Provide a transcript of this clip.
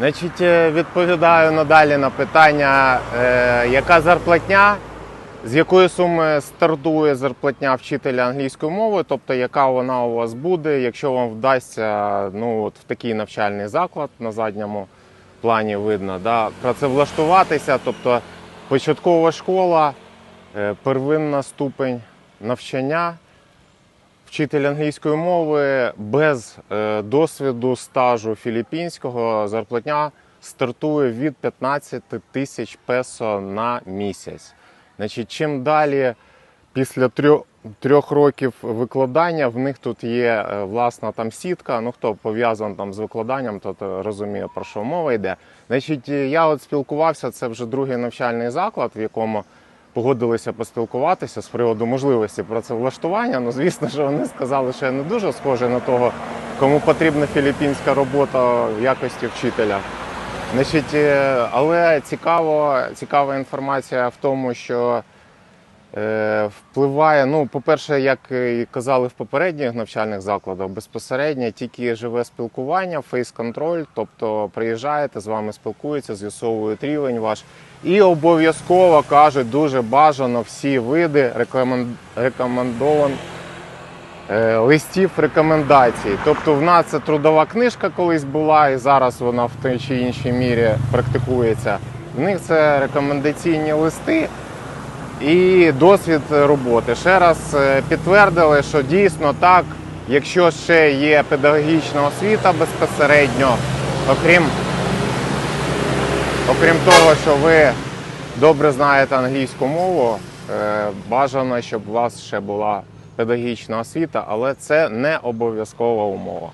Значить, е, відповідаю надалі на питання, е, яка зарплатня, з якої суми стартує зарплатня вчителя англійської мови, тобто яка вона у вас буде, якщо вам вдасться ну, от в такий навчальний заклад на задньому плані видно, да, працевлаштуватися, тобто початкова школа, е, первинна ступень навчання. Вчитель англійської мови без е, досвіду стажу філіппінського зарплатня стартує від 15 тисяч песо на місяць. Значить, чим далі після трьох, трьох років викладання в них тут є е, власна там сітка. Ну хто пов'язаний там з викладанням, то розуміє про що мова йде. Значить, е, я от спілкувався. Це вже другий навчальний заклад, в якому погодилися поспілкуватися з приводу можливості працевлаштування. Ну, звісно, що вони сказали, що я не дуже схожий на того, кому потрібна філіппінська робота в якості вчителя. Значить, е, але цікаво, цікава інформація в тому, що впливає, ну, по-перше, як і казали в попередніх навчальних закладах, безпосередньо тільки живе спілкування, фейс-контроль, тобто приїжджаєте, з вами спілкуються, з'ясовують рівень ваш. І обов'язково кажуть, дуже бажано всі види рекомен... рекомендован е, листів рекомендацій. Тобто в нас це трудова книжка колись була, і зараз вона в той чи іншій мірі практикується. В них це рекомендаційні листи і досвід роботи. Ще раз е, підтвердили, що дійсно так, якщо ще є педагогічна освіта безпосередньо, окрім Окрім того, що ви добре знаєте англійську мову, е, бажано, щоб у вас ще була педагогічна освіта, але це не обов'язкова умова.